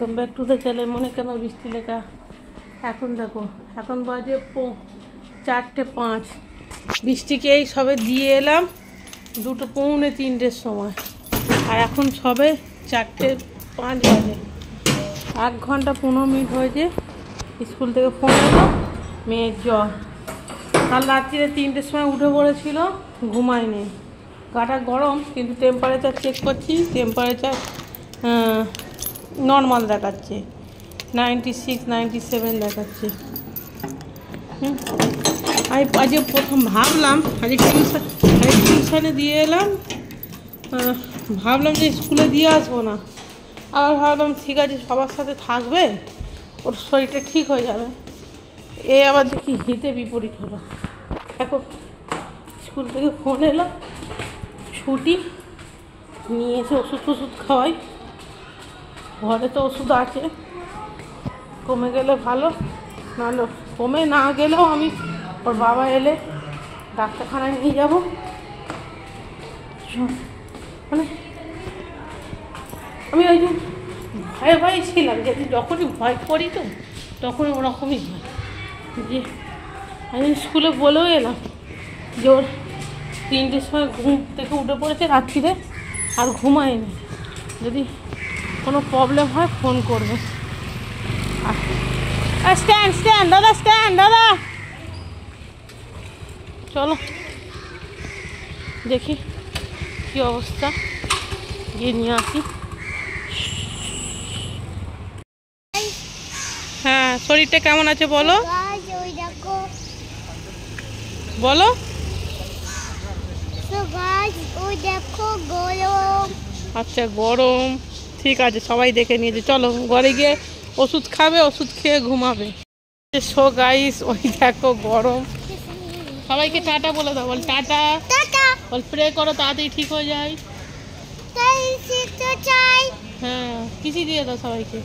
Welcome back to the channel মনে কেন বৃষ্টি লেখা এখন দেখো, এখন বাজে চারটে পাঁচ। বৃষ্টিকে এই সবে দিয়ে এলাম, দুটো পৌনে তিনটের সময়। আর এখন সবে চারটে পাঁচ বাজে। এক ঘণ্টা পনেরো মিনিট হয়েছে, স্কুল থেকে ফোন এলো, মেয়ের জ্বর। কাল রাত্রিরে তিনটের সময় উঠে পড়েছিল, ঘুমায়নি। গাটা গরম, কিন্তু টেম্পারেচার চেক করছি টেম্পারেচার নর্মাল দেখাচ্ছে। নাইনটি সিক্স নাইনটি সেভেন দেখাচ্ছে। হুম। আমি আজকে প্রথম ভাবলাম আজকে টিউশন আজকে টিউশনে দিয়ে এলাম ভাবলাম যে স্কুলে দিয়ে আসব না। আবার ভাবলাম, ঠিক আছে, সবার সাথে থাকবে, ওর শরীরটা ঠিক হয়ে যাবে। এ আবার দেখি হিতে বিপরীত হলো। দেখো, স্কুল থেকে ফোন এলো, ছুটি, নিয়ে এসে ওষুধ ফষুধ খাওয়াই। ঘরে তো ওষুধ আছে। কমে গেলে ভালো, নাহলে কমে না গেলেও আমি ওর বাবা এলে ডাক্তারখানায় নিয়ে যাব। মানে আমি ওই যে ভয়ে ভয়ে ছিলাম, যে যখনই ভয় করি তো, তখনই ওরকমই হয়। যে আমি স্কুলে বলেও এলাম যে ওর তিনটের সময় ঘুম থেকে উঠে পড়েছে রাত্রিরে, আর ঘুমায়নি। যদি কোনো প্রবলেম হয় ফোন করবে। স্ট্যান্ড স্ট্যান্ড দাদা স্ট্যান্ড দাদা। চলো দেখি কি অবস্থা। গিয়ে নিয়ে আসি। হ্যাঁ শরীরটা কেমন আছে বলো? গাছ ওই দেখো। বলো। আচ্ছা গরম। ঠিক আছে সবাই দেখে নিয়েছে চলো ঘরে গিয়ে ওষুধ খাবে ওষুধ খেয়ে ঘুমাবে। সো গাইস ওই দেখো গরম। সবাইকে টাটা বলে দাও বল টাটা। বল স্প্রে করো তাড়াতাড়ি ঠিক হয়ে যায়। হ্যাঁ কিসি দিয়ে দাও সবাইকে?